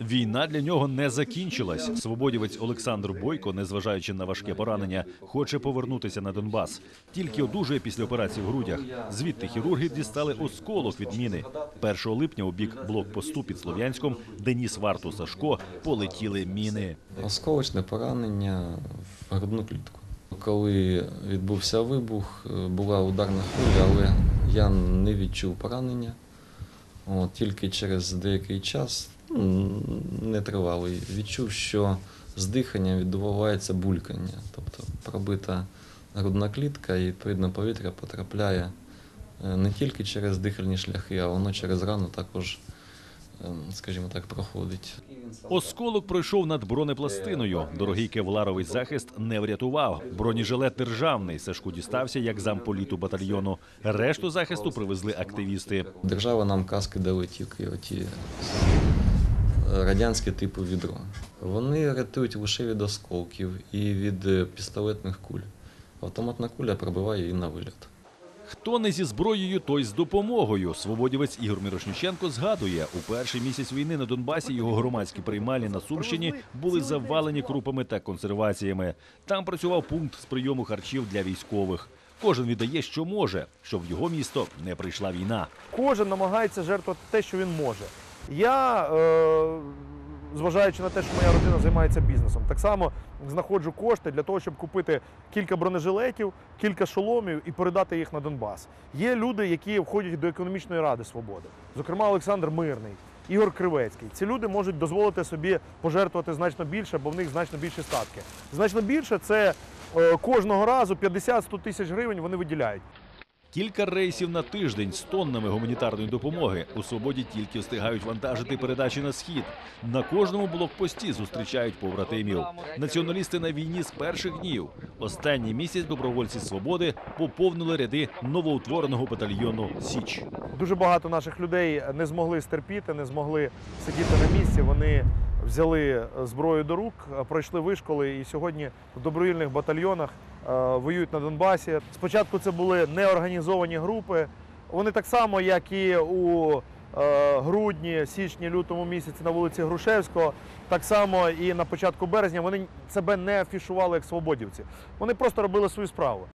Війна для нього не закінчилась. Свободівець Олександр Бойко, незважаючи на важке поранення, хоче повернутися на Донбас. Тільки одужує після операції в грудях. Звідти хірурги дістали осколок від міни. 1 липня у бік блокпосту під Слов'янськом, де ніс варту Сашко, полетіли міни. Осколочне поранення в грудну клітку. Коли відбувся вибух, е, була ударна хвиля, але я не відчув поранення. От, тільки через деякий час, нетривалий, відчув, що з диханням відбувається булькання. Тобто пробита грудна клітка і відповідно повітря потрапляє е, не тільки через дихальні шляхи, а воно через рану також, ем, скажімо так, проходить. Осколок пройшов над бронепластиною. Дорогий кевларовий захист не врятував. Бронежилет державний. Сашку дістався як замполіту батальйону. Решту захисту привезли активісти. Держава нам каски дали тільки оті радянські типу відро. Вони рятують лише від осколків і від е, пістолетних куль. Автоматна куля пробиває її на виліт. Хто не зі зброєю, той з допомогою. Свободівець Ігор Мірошниченко згадує, у перший місяць війни на Донбасі його громадські приймальні на Сумщині були завалені крупами та консерваціями. Там працював пункт з прийому харчів для військових. Кожен віддає, що може, щоб в його місто не прийшла війна. Кожен намагається жертвувати те, що він може. Я, е, зважаючи на те, що моя родина займається бізнесом, так само знаходжу кошти для того, щоб купити кілька бронежилетів, кілька шоломів і передати їх на Донбас. Є люди, які входять до економічної ради свободи, зокрема Олександр Мирний. Ігор Кривецький. Ці люди можуть дозволити собі пожертвувати значно більше, бо в них значно більші статки. Значно більше це е, кожного разу 50-100 тисяч гривень вони виділяють. Кілька рейсів на тиждень з тоннами гуманітарної допомоги у свободі тільки встигають вантажити передачі на схід. На кожному блокпості зустрічають побратимів. Націоналісти на війні з перших днів. Останній місяць добровольці свободи поповнили ряди новоутвореного батальйону Січ. Дуже багато наших людей не змогли стерпіти, не змогли сидіти на місці. Вони взяли зброю до рук, пройшли вишколи і сьогодні в добровільних батальйонах е, воюють на Донбасі. Спочатку це були неорганізовані групи. Вони так само, як і у е, грудні, січні, лютому місяці на вулиці Грушевського, так само і на початку березня вони себе не афішували як свободівці. Вони просто робили свою справу.